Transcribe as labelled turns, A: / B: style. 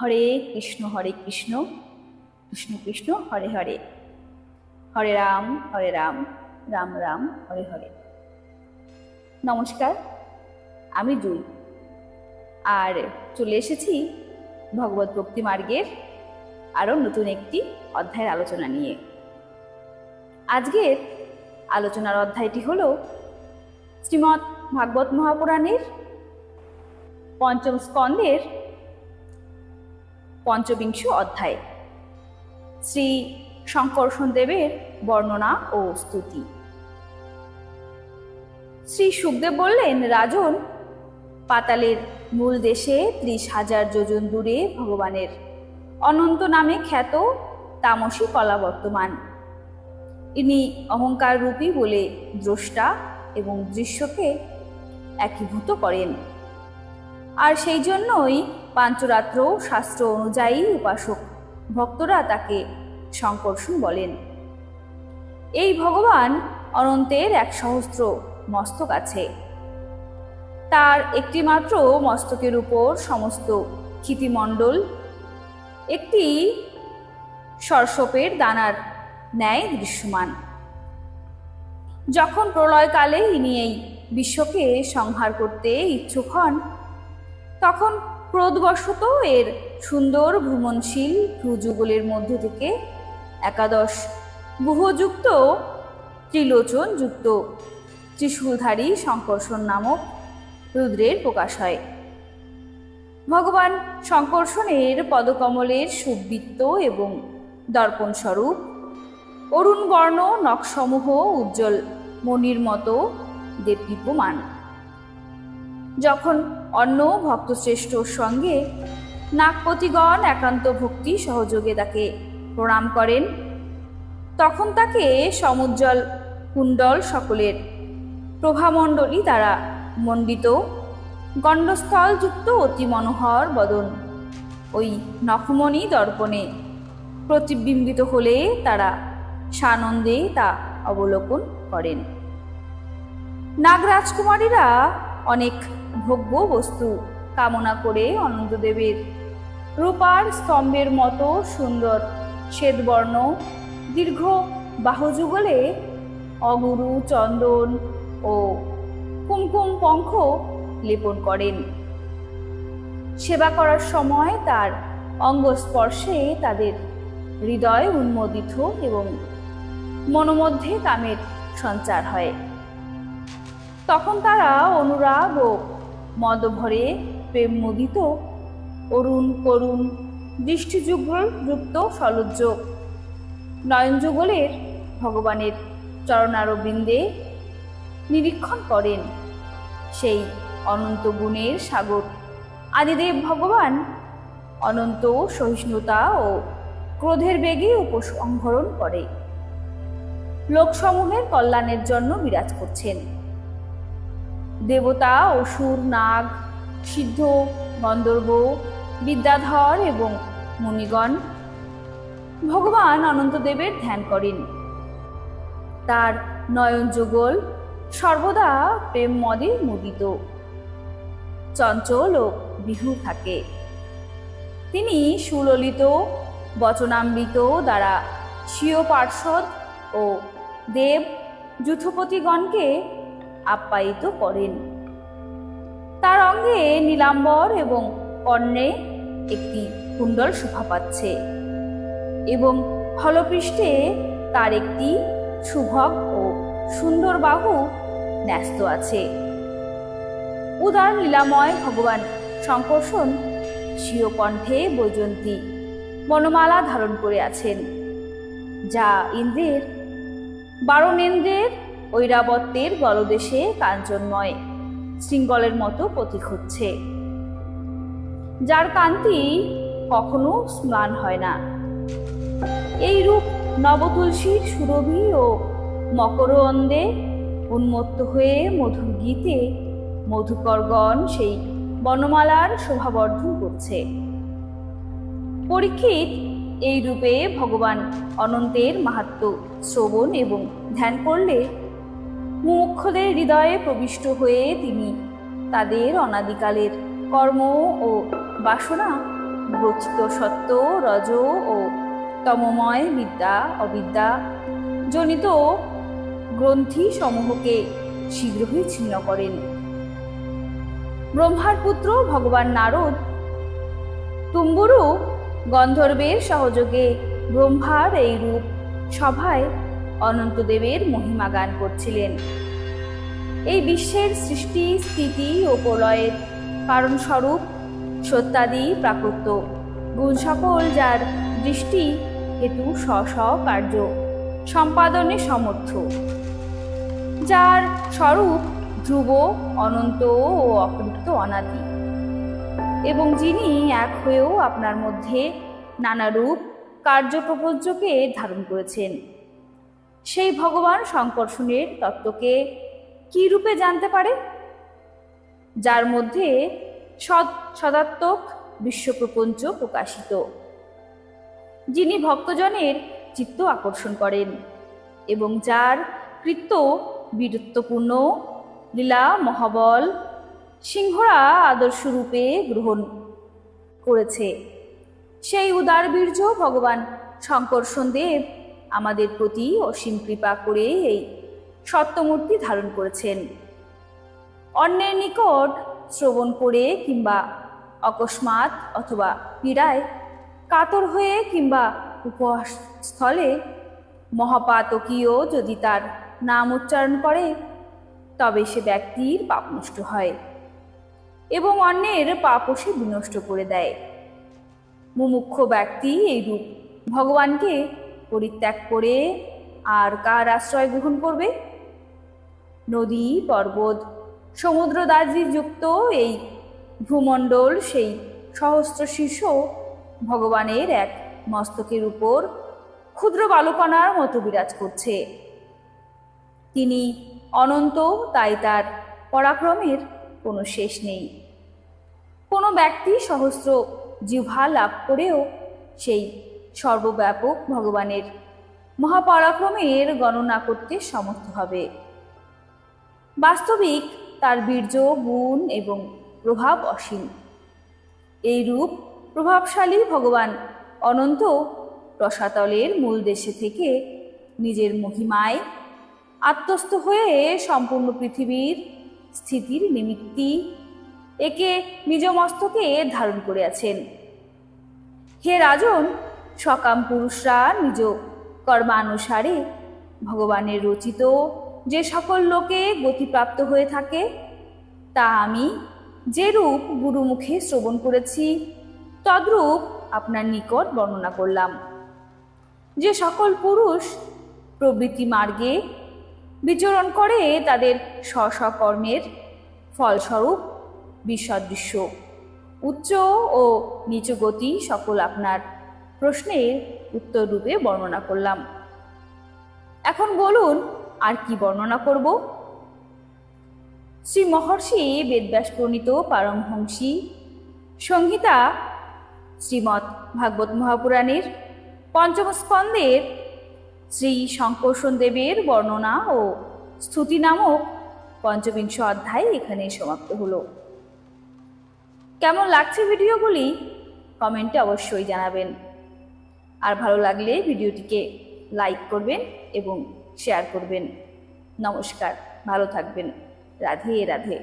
A: হরে কৃষ্ণ হরে কৃষ্ণ কৃষ্ণ কৃষ্ণ হরে হরে হরে রাম হরে রাম রাম রাম হরে হরে নমস্কার আমি জুই আর চলে এসেছি ভগবত ভক্তি মার্গের আরও নতুন একটি অধ্যায়ের আলোচনা নিয়ে আজকের আলোচনার অধ্যায়টি হল শ্রীমৎ ভাগবত মহাপুরাণের পঞ্চম স্কন্দের পঞ্চবিংশ অধ্যায় শ্রী শঙ্কর্ষণ দেবের বর্ণনা ও স্তুতি শ্রী সুখদেব বললেন রাজন পাতালের মূল দেশে ত্রিশ হাজার যোজন দূরে ভগবানের অনন্ত নামে খ্যাত তামসী কলা বর্তমান ইনি অহংকার রূপী বলে দ্রষ্টা এবং দৃশ্যকে একীভূত করেন আর সেই জন্যই পাঞ্চরাত্র শাস্ত্র অনুযায়ী উপাসক ভক্তরা তাকে শঙ্কর্ষণ বলেন এই ভগবান অনন্তের এক সহস্র মস্তক আছে তার একটি মাত্র মস্তকের উপর সমস্ত ক্ষিতিমণ্ডল একটি সরসপের দানার ন্যায় দৃশ্যমান যখন প্রলয়কালে ইনি এই বিশ্বকে সংহার করতে ইচ্ছুক হন তখন ক্রোধবশত এর সুন্দর ভ্রমণশীল ভ্রুযুগলের মধ্য থেকে একাদশ বুহযুক্ত ত্রিলোচন যুক্ত ত্রিশূলধারী শঙ্কর্ষণ নামক রুদ্রের প্রকাশ হয় ভগবান শঙ্কর্ষণের পদকমলের সুবৃত্ত এবং দর্পণ স্বরূপ অরুণ বর্ণ নকসমূহ উজ্জ্বল মনির মতো দেবদীপমান যখন অন্য ভক্তশ্রেষ্ঠর সঙ্গে নাগপতিগণ একান্ত ভক্তি সহযোগে তাকে প্রণাম করেন তখন তাকে সমুজ্জ্বল কুণ্ডল সকলের প্রভামণ্ডলী দ্বারা মণ্ডিত গণ্ডস্থলযুক্ত অতি মনোহর বদন ওই নখমণি দর্পণে প্রতিবিম্বিত হলে তারা সানন্দে তা অবলোকন করেন নাগ রাজকুমারীরা অনেক ভোগ্য বস্তু কামনা করে অনন্তদেবের রূপার স্তম্ভের মতো সুন্দর শ্বেতবর্ণ দীর্ঘ বাহুযুগলে অগুরু চন্দন ও কুমকুম পঙ্খ লেপন করেন সেবা করার সময় তার অঙ্গস্পর্শে তাদের হৃদয় উন্মোদিত এবং মনোমধ্যে কামের সঞ্চার হয় তখন তারা অনুরাগ ও মদভরে প্রেম মুদিত অরুণ করুণ দৃষ্টিযুগল যুক্ত সলজ্জ নয়নযুগলের ভগবানের চরণারবিন্দে নিরীক্ষণ করেন সেই অনন্ত গুণের সাগর আদিদেব ভগবান অনন্ত সহিষ্ণুতা ও ক্রোধের বেগে উপসংহরণ করে লোকসমূহের কল্যাণের জন্য বিরাজ করছেন দেবতা অসুর নাগ সিদ্ধ গন্ধর্ব বিদ্যাধর এবং মুনিগণ ভগবান অনন্তদেবের ধ্যান করেন তার নয়ন যুগল সর্বদা প্রেম মদে মুদিত চঞ্চল ও বিহু থাকে তিনি সুললিত বচনাম্বিত দ্বারা স্বীয় পার্ষদ ও দেব যুথপতিগণকে আপ্যায়িত করেন তার অঙ্গে নীলাম্বর এবং কর্ণে একটি কুণ্ডল শোভা পাচ্ছে এবং হলপৃষ্ঠে তার একটি শুভক ও সুন্দর বাহু ন্যস্ত আছে উদার লীলাময় ভগবান শঙ্কর্ষণ স্বীয় কণ্ঠে বৈজন্তী বনমালা ধারণ করে আছেন যা ইন্দ্রের বারণেন্দ্রের ঐরাবত্যের গলদেশে কাঞ্চনময় শৃঙ্গলের মতো প্রতীক হচ্ছে যার কান্তি কখনো স্নান হয় না এই রূপ নবতুলসীর সুরভি ও মকর অন্দে উন্মত্ত হয়ে মধুর গীতে মধুকরগণ সেই বনমালার শোভাবর্ধন করছে পরীক্ষিত এই রূপে ভগবান অনন্তের মাহাত্ম শ্রবণ এবং ধ্যান করলে মুমুক্ষদের হৃদয়ে প্রবিষ্ট হয়ে তিনি তাদের অনাদিকালের কর্ম ও বাসনা ব্রচিত সত্য রজ ও তমময় বিদ্যা অবিদ্যা জনিত গ্রন্থি সমূহকে শীঘ্রই ছিন্ন করেন ব্রহ্মার পুত্র ভগবান নারদ তুম্বুরু গন্ধর্বের সহযোগে ব্রহ্মার এই রূপ সভায় অনন্তদেবের মহিমা গান করছিলেন এই বিশ্বের সৃষ্টি স্থিতি ও প্রলয়ের কারণস্বরূপ সত্যাদি প্রাকৃত্য গুণ সকল যার দৃষ্টি হেতু স্ব স্ব কার্য সম্পাদনে সমর্থ যার স্বরূপ ধ্রুব অনন্ত ও অকৃপ্ত অনাদি এবং যিনি এক হয়েও আপনার মধ্যে নানারূপ কার্যপ্রপোজ্যকে ধারণ করেছেন সেই ভগবান সংকর্ষণের তত্ত্বকে কি রূপে জানতে পারে যার মধ্যে সদ সদাত্মক বিশ্বপ্রপঞ্চ প্রকাশিত যিনি ভক্তজনের চিত্ত আকর্ষণ করেন এবং যার কৃত্য বীরত্বপূর্ণ লীলা মহাবল সিংহরা আদর্শ রূপে গ্রহণ করেছে সেই উদার বীর্য ভগবান শঙ্কর্ষণ দেব আমাদের প্রতি অসীম কৃপা করে এই সত্যমূর্তি ধারণ করেছেন অন্যের নিকট শ্রবণ করে কিংবা অকস্মাৎ অথবা পীড়ায় কাতর হয়ে কিংবা উপস্থলে মহাপাতকীয় যদি তার নাম উচ্চারণ করে তবে সে ব্যক্তির পাপ নষ্ট হয় এবং অন্যের পাপও সে বিনষ্ট করে দেয় মুমুক্ষ ব্যক্তি এইরূপ ভগবানকে পরিত্যাগ করে আর কার আশ্রয় গ্রহণ করবে নদী পর্বত সমুদ্র যুক্ত এই ভূমণ্ডল সেই সহস্র শীর্ষ ভগবানের এক মস্তকের উপর ক্ষুদ্র বালুকণার মতো বিরাজ করছে তিনি অনন্ত তাই তার পরাক্রমের কোনো শেষ নেই কোনো ব্যক্তি সহস্র জিহা লাভ করেও সেই সর্বব্যাপক ভগবানের মহাপরাক্রমের গণনা করতে সমর্থ হবে বাস্তবিক তার বীর্য গুণ এবং প্রভাব অসীম এই রূপ প্রভাবশালী ভগবান অনন্ত রসাতলের মূল দেশে থেকে নিজের মহিমায় আত্মস্থ হয়ে সম্পূর্ণ পৃথিবীর স্থিতির নিমিত্তি একে নিজ মস্তকে ধারণ করে আছেন হে রাজন সকাম পুরুষরা নিজ কর্মানুসারে ভগবানের রচিত যে সকল লোকে গতিপ্রাপ্ত হয়ে থাকে তা আমি যেরূপ গুরুমুখে শ্রবণ করেছি তদ্রূপ আপনার নিকট বর্ণনা করলাম যে সকল পুরুষ প্রবৃতি মার্গে বিচরণ করে তাদের স্বকর্মের ফলস্বরূপ বিসদৃশ্য উচ্চ ও নিচু গতি সকল আপনার প্রশ্নের উত্তর রূপে বর্ণনা করলাম এখন বলুন আর কি বর্ণনা করব শ্রী মহর্ষি বেদব্যাস প্রণীত পারমহংসী সংহিতা শ্রীমৎ ভাগবত মহাপুরাণের পঞ্চম স্কন্দের শ্রী শঙ্কর্ষণ দেবের বর্ণনা ও স্তুতি নামক পঞ্চবিংশ অধ্যায় এখানে সমাপ্ত হল কেমন লাগছে ভিডিওগুলি কমেন্টে অবশ্যই জানাবেন আর ভালো লাগলে ভিডিওটিকে লাইক করবেন এবং শেয়ার করবেন নমস্কার ভালো থাকবেন রাধে রাধে